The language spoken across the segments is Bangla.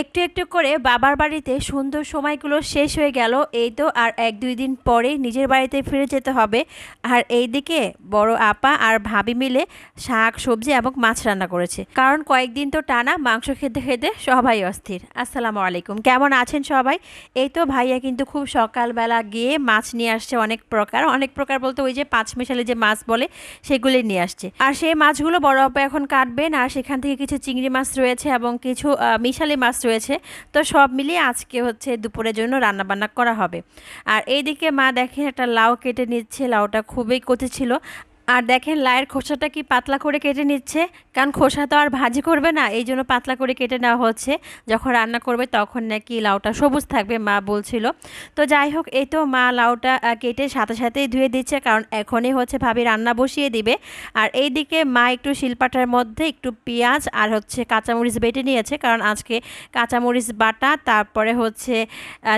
একটু একটু করে বাবার বাড়িতে সুন্দর সময়গুলো শেষ হয়ে গেল। এই তো আর এক দুই দিন পরে নিজের বাড়িতে ফিরে যেতে হবে। আর এইদিকে বড় আপা আর ভাবি মিলে শাক, সবজি এবং মাছ রান্না করেছে। কারণ কয়েকদিন তো টানা মাংস খেতে খেতে সবাই অস্থির। আসসালামু আলাইকুম। কেমন আছেন সবাই? এই তো ভাইয়া কিন্তু খুব সকালবেলা গিয়ে মাছ নিয়ে আসছে অনেক প্রকার। অনেক প্রকার বলতে ওই যে পাঁচ মিশালে যে মাছ বলে সেগুলি নিয়ে আসছে। আর সেই মাছগুলো বড় আপা এখন কাটবেন। আর সেখান থেকে কিছু চিংড়ি মাছ রয়েছে এবং কিছু মিশালি মাছ রয়েছে। তো সব মিলিয়ে আজকে হচ্ছে দুপুরের জন্য রান্নাবান্না করা হবে। আর এইদিকে মা দেখেন একটা লাউ কেটে নিচ্ছে। লাউটা খুবই কচি ছিল। আর দেখেন লায়ের খোসাটা কি পাতলা করে কেটে নিচ্ছে? কারণ খোসা তো আর ভাজি করবে না, এই জন্য পাতলা করে কেটে নেওয়া হচ্ছে। যখন রান্না করবে তখন নাকি লাউটা সবুজ থাকবে, মা বলছিল। তো যাই হোক, এই তো মা লাউটা কেটে সাথে সাথেই ধুয়ে দিচ্ছে, কারণ এখনই হচ্ছে ভাবি রান্না বসিয়ে দিবে। আর এইদিকে মা একটু শিলপাটার মধ্যে একটু পেঁয়াজ আর হচ্ছে কাঁচামরিচ বেটে নিয়েছে, কারণ আজকে কাঁচামরিচ বাটা, তারপরে হচ্ছে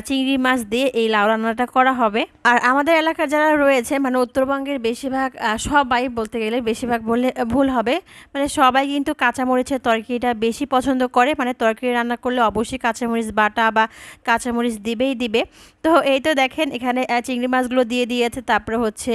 চিংড়ি মাছ দিয়ে এই লাউ রান্নাটা করা হবে। আর আমাদের এলাকার যারা রয়েছে মানে উত্তরবঙ্গের বেশিরভাগ সবাই বলতে গেলে বেশিরভাগ বললে ভুল হবে। মানে সবাই কিন্তু কাঁচামরিচের তরকারিটা বেশি পছন্দ করে। মানে তরকারি রান্না করলে অবশ্যই কাঁচামরিচ বাটা বা কাঁচামরিচ দিবেই দিবে। তো এই তো দেখেন, এখানে চিংড়ি মাছগুলো দিয়ে দিয়েছে, তারপরে হচ্ছে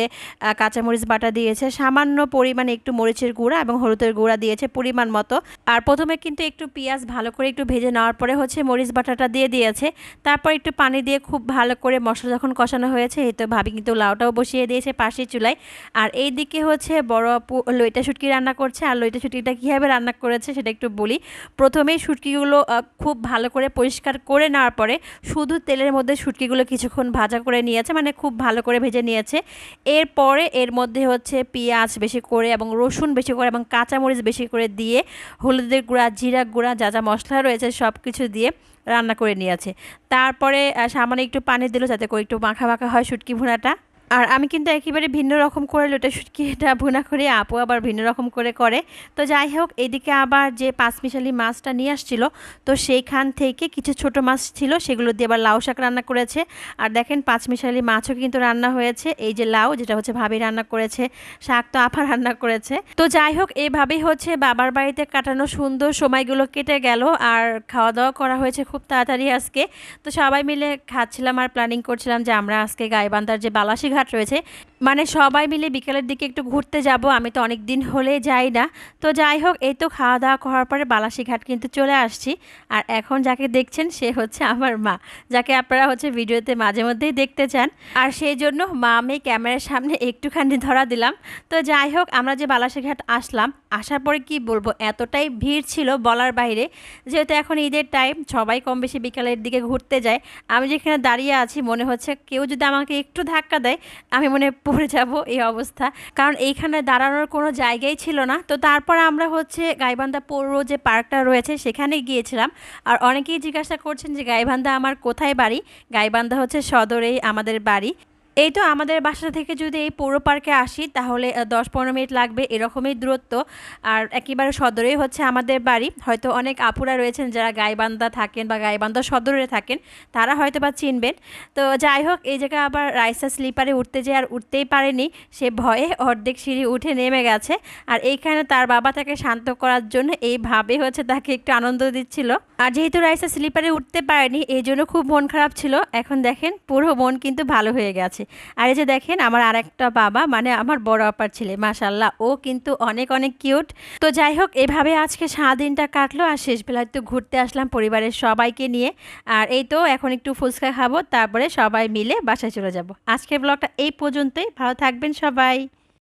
কাঁচামরিচ বাটা দিয়েছে। সামান্য পরিমাণে একটু মরিচের গুঁড়া এবং হলুদের গুঁড়া দিয়েছে পরিমাণ মতো। আর প্রথমে কিন্তু একটু পেঁয়াজ ভালো করে একটু ভেজে নেওয়ার পরে হচ্ছে মরিচ বাটাটা দিয়ে দিয়েছে। তারপর একটু পানি দিয়ে খুব ভালো করে মশলা যখন কষানো হয়েছে, এই তো ভাবি কিন্তু লাউটাও বসিয়ে দিয়েছে পাশের চুলায়। আর এই দিকে হচ্ছে বড় আপু লইটা শুটকি রান্না করছে, আর লইটা শুটকিটা কীভাবে রান্না করেছে সেটা একটু বলি। প্রথমেই শুটকিগুলো খুব ভালো করে পরিষ্কার করে নেওয়ার পরে শুধু তেলের মধ্যে শুটকিগুলো কিছুক্ষণ ভাজা করে নিয়েছে মানে খুব ভালো করে ভেজে নিয়েছে। এরপরে এর মধ্যে হচ্ছে পেঁয়াজ বেশি করে এবং রসুন বেশি করে এবং কাঁচামরিচ বেশি করে দিয়ে হলুদের গুঁড়া, জিরা গুঁড়া, যা যা মশলা রয়েছে সব কিছু দিয়ে রান্না করে নিয়েছে। তারপরে সামান্য একটু পানি দিল যাতে করে একটু মাখা মাখা হয় শুটকি ভুনাটা। আর আমি কিন্তু একেবারে ভিন্ন রকম করে লোটা শুটকিটা ভুনা করি, আপু আবার ভিন্ন রকম করে করে। তো যাই হোক, এদিকে আবার যে পাঁচমিশালি মাছটা নিয়ে আসছিল, তো সেইখান থেকে কিছু ছোট মাছ ছিল, সেগুলো দিয়ে আবার লাউ শাক রান্না করেছে। আর দেখেন পাঁচমিশালি মাছও কিন্তু রান্না হয়েছে, এই যে লাউ, যেটা হচ্ছে ভাবি রান্না করেছে, শাক তো আপা রান্না করেছে। তো যাই হোক এইভাবেই হচ্ছে বাবার বাড়িতে কাটানো সুন্দর সময়গুলো কেটে গেল, আর খাওয়া দাওয়া করা হয়েছে খুব তাড়াতাড়ি আজকে। তো সবাই মিলে খাচ্ছিলাম আর প্ল্যানিং করছিলাম যে আমরা আজকে গাইবান্ধার যে বালাসি ঘাট রয়েছে। মানে সবাই মিলে বিকেলের দিকে একটু ঘুরতে যাব, আমি তো অনেক দিন হলে যাই না। তো যাই হোক, এই তো খাওয়া দাওয়া করার পরে বালাসি ঘাট কিন্তু চলে আসছি। আর এখন যাকে দেখছেন, সে হচ্ছে আমার মা, যাকে আপনারা হচ্ছে ভিডিওতে মাঝে মধ্যেই দেখতে চান। আর সেই জন্য মা, আমি ক্যামেরার সামনে একটুখানি ধরা দিলাম। তো যাই হোক, আমরা যে বালাসিঘাট আসলাম, আসার পরে কি বলব, এতটাই ভিড় ছিল বলার বাইরে, যেহেতু এখন ঈদের টাইম সবাই কম বেশি বিকালের দিকে ঘুরতে যায়। আমি যেখানে দাঁড়িয়ে আছি, মনে হচ্ছে কেউ যদি আমাকে একটু ধাক্কা দেয়, আমি মনে পড়ে যাব এই অবস্থা। কারণ এইখানে দাঁড়ানোর কোনো জায়গাই ছিল না। তো তারপর আমরা হচ্ছে গাইবান্ধা পৌর যে পার্কটা রয়েছে সেখানে গিয়েছিলাম। আর অনেকেই জিজ্ঞাসা করছেন যে, গাইবান্ধা আমার কোথায় বাড়ি? গাইবান্ধা হচ্ছে সদরেই আমাদের বাড়ি। এই তো আমাদের বাসা থেকে যদি এই পৌর পার্কে আসি, তাহলে দশ পনেরো মিনিট লাগবে এরকমই দূরত্ব। আর একেবারে সদরেই হচ্ছে আমাদের বাড়ি। হয়তো অনেক আপুরা রয়েছেন যারা গাইবান্ধা থাকেন বা গাইবান্ধা সদরে থাকেন, তারা হয়তো বা চিনবেন। তো যাই হোক, এই জায়গায় আবার রাইসা স্লিপারে উঠতে যেয়ে আর উঠতেই পারেনি, সে ভয়ে অর্ধেক সিঁড়ি উঠে নেমে গেছে। আর এইখানে তার বাবা তাকে শান্ত করার জন্য এইভাবে হচ্ছে তাকে একটু আনন্দ দিচ্ছিল। আর যেহেতু রাইসা স্লিপারে উঠতে পারেনি, এই জন্য খুব মন খারাপ ছিল। এখন দেখেন পুরো মন কিন্তু ভালো হয়ে গেছে। আর এই যে দেখেন, আমার আর একটা বাবা মানে আমার বড় আপার ছেলে মাশাল্লাহ ও কিন্তু অনেক অনেক কিউট তো যাই হোক, এভাবে আজকে সারাদিনটা কাটলো আর শেষবেলায় তো ঘুরতে আসলাম পরিবারের সবাইকে নিয়ে। আর এই তো, এখন একটু ফুচকা খাব, তারপরে সবাই মিলে বাসায় চলে যাব। আজকের ব্লগটা এই পর্যন্তই, ভালো থাকবেন সবাই।